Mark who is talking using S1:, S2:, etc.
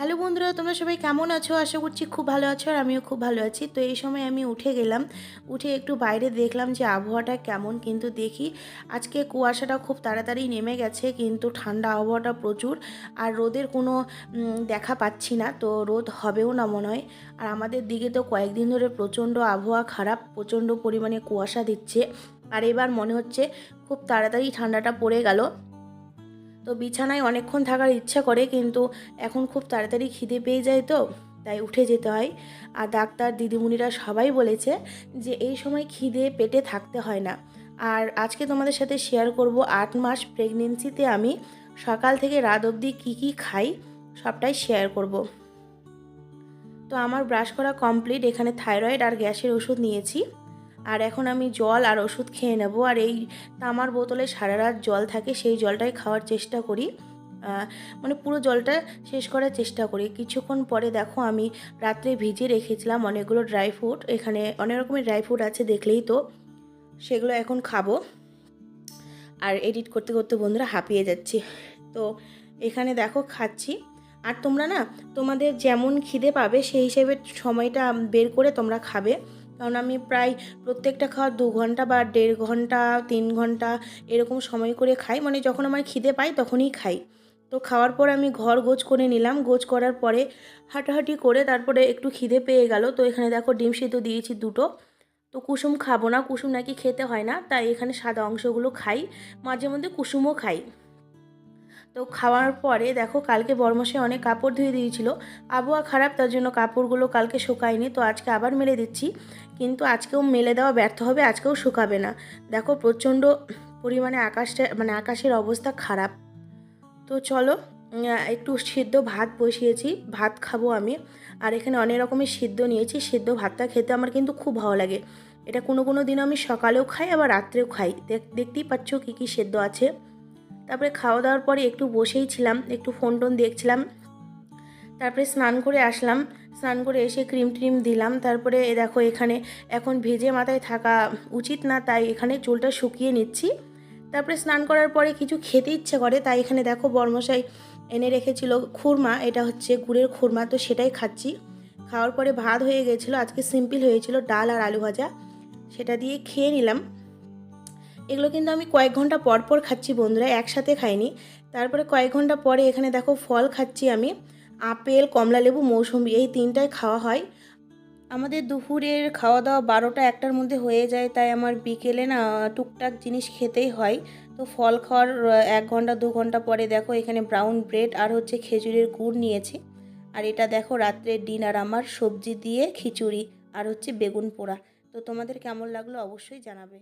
S1: Hello বন্ধুরা, তোমরা সবাই কেমন আছো? আশা করছি খুব ভালো আছো আর আমিও খুব ভালো আছি। তো এই সময় আমি উঠে গেলাম, উঠে একটু বাইরে দেখলাম যে আবহাওয়াটা কেমন কিন্তু দেখি। আজকে কুয়াশাটা খুব তাড়াতাড়ি নেমে গেছে, কিন্তু ঠান্ডা আবহাওয়াটা প্রচুর আর রোদের কোনো দেখা পাচ্ছি না। তো রোদ হবেও না মনে হয়। আর আমাদের দিকে তো কয়েকদিন ধরে প্রচণ্ড আবহাওয়া খারাপ, প্রচণ্ড পরিমাণে কুয়াশা দিচ্ছে। আর এবার মনে হচ্ছে খুব তাড়াতাড়ি ঠান্ডাটা পড়ে গেল। তো বিছানায় অনেকক্ষণ থাকার ইচ্ছা করে, কিন্তু এখন খুব তাড়াতাড়ি খিদে পেয়ে যায় তো, তাই উঠে যেতে হয়। আর ডাক্তার, দিদিমণিরা সবাই বলেছে যে, এই সময় খিদে পেটে থাকতে হয় না। আর আজকে তোমাদের সাথে শেয়ার করব আট মাস প্রেগনেন্সিতে আমি সকাল থেকে রাত অবধি কী কী খাই, সবটাই শেয়ার করব। তো আমার ব্রাশ করা কমপ্লিট এখানে থাইরয়েড আর গ্যাসের ওষুধ নিয়েছি। আর এখন আমি জল আর ওষুধ খেয়ে নেব। আর এই তামার বোতলে সারা রাত জল থাকে, সেই জলটাই খাওয়ার চেষ্টা করি। মানে পুরো জলটা শেষ করার চেষ্টা করি। কিছুক্ষণ পরে দেখো আমি রাত্রে ভিজিয়ে রেখেছিলাম অনেকগুলো ড্রাই ফ্রুট। এখানে অনেক রকমের ড্রাই ফ্রুট আছে দেখলেই তো। সেগুলো এখন খাব। আর এডিট করতে করতে বন্ধুরা হাঁপিয়ে যাচ্ছি। তো এখানে দেখো খাচ্ছি। আর তোমরা না তোমাদের যেমন খিদে পাবে সেই হিসেবে সময়টা বের করে তোমরা খাবে। কারণ আমি প্রায় প্রত্যেকটা খাওয়ার দু ঘণ্টা বা দেড় ঘণ্টা, তিন ঘণ্টা এরকম সময় করে খাই। মানে যখন আমার খিদে পাই তখনই খাই। তো খাওয়ার পর আমি ঘর গোছ করে নিলাম। গোছ করার পরে হাঁটাহাঁটি করে তারপরে একটু খিদে পেয়ে গেল। তো এখানে দেখো ডিম সিদ্ধ দিয়েছি দুটো। তো কুসুম খাব না, কুসুম নাকি খেতে হয় না। তাই এখানে সাদা অংশগুলো খাই। মাঝে মধ্যে কুসুমও খাই। তো খাওয়ার পরে দেখো কালকে বর্মশে অনেক কাপড় ধুয়ে দিয়েছিল। আবহাওয়া খারাপ, তার জন্য কাপড়গুলো কালকে শুকায়নি, তো আজকে আবার মেলে দিচ্ছি। কিন্তু আজকেও মেলে দেওয়া ব্যর্থ হবে, আজকেও শুকাবে না। দেখো প্রচণ্ড পরিমাণে আকাশটা মানে আকাশের অবস্থা খারাপ। তো চলো একটু সিদ্ধ ভাত বসিয়েছি, ভাত খাব আমি। আর এখানে অনেক রকমের সিদ্ধ নিয়েছি, সিদ্ধ ভাতটা খেতে আমার কিন্তু খুব ভালো লাগে। এটা কোনো কোনো দিন আমি সকালেও খাই, আবার রাত্রেও খাই। দেখ- দেখতেই পাচ্ছ কী কী সেদ্ধ আছে। তারপরে খাওয়া দাওয়ার পরে একটু বসেই ছিলাম, একটু ফোন টোন দেখছিলাম। তারপরে স্নান করে আসলাম, স্নান করে এসে ক্রিম ট্রিম দিলাম। তারপরে দেখো এখানে এখন ভেজে মাথায় থাকা উচিত না, তাই এখানে চুলটা শুকিয়ে নিচ্ছি। তারপরে স্নান করার পরে কিছু খেতে ইচ্ছে করে, তাই এখানে দেখো বর্মশাই এনে রেখেছিল খুরমা, এটা হচ্ছে গুড়ের খুরমা, তো সেটাই খাচ্ছি। খাওয়ার পরে ভাত হয়ে গেছিল, আজকে সিম্পল হয়েছিল ডাল আর আলু ভাজা, সেটা দিয়ে খেয়ে নিলাম। এগুলো কিন্তু আমি কয়েক ঘণ্টা পর পর খাচ্ছি বন্ধুরা, একসাথে খাইনি। তারপরে কয়েক ঘণ্টা পরে এখানে দেখো ফল খাচ্ছি আমি, আপেল, কমলা লেবু মৌসুমি এই তিনটাই খাওয়া হয়। আমাদের দুপুরের খাওয়া দাওয়া বারোটা একটার মধ্যে হয়ে যায়, তাই আমার বিকেলে না টুকটাক জিনিস খেতেই হয়। তো ফল খাওয়ার এক ঘণ্টা, দু ঘণ্টা পরে দেখো এখানে ব্রাউন ব্রেড আর হচ্ছে খেজুরের গুড় নিয়েছি। আর এটা দেখো রাত্রের ডিনার, আমার সবজি দিয়ে খিচুড়ি আর হচ্ছে বেগুন পোড়া। তো তোমাদের কেমন লাগল অবশ্যই জানাবে।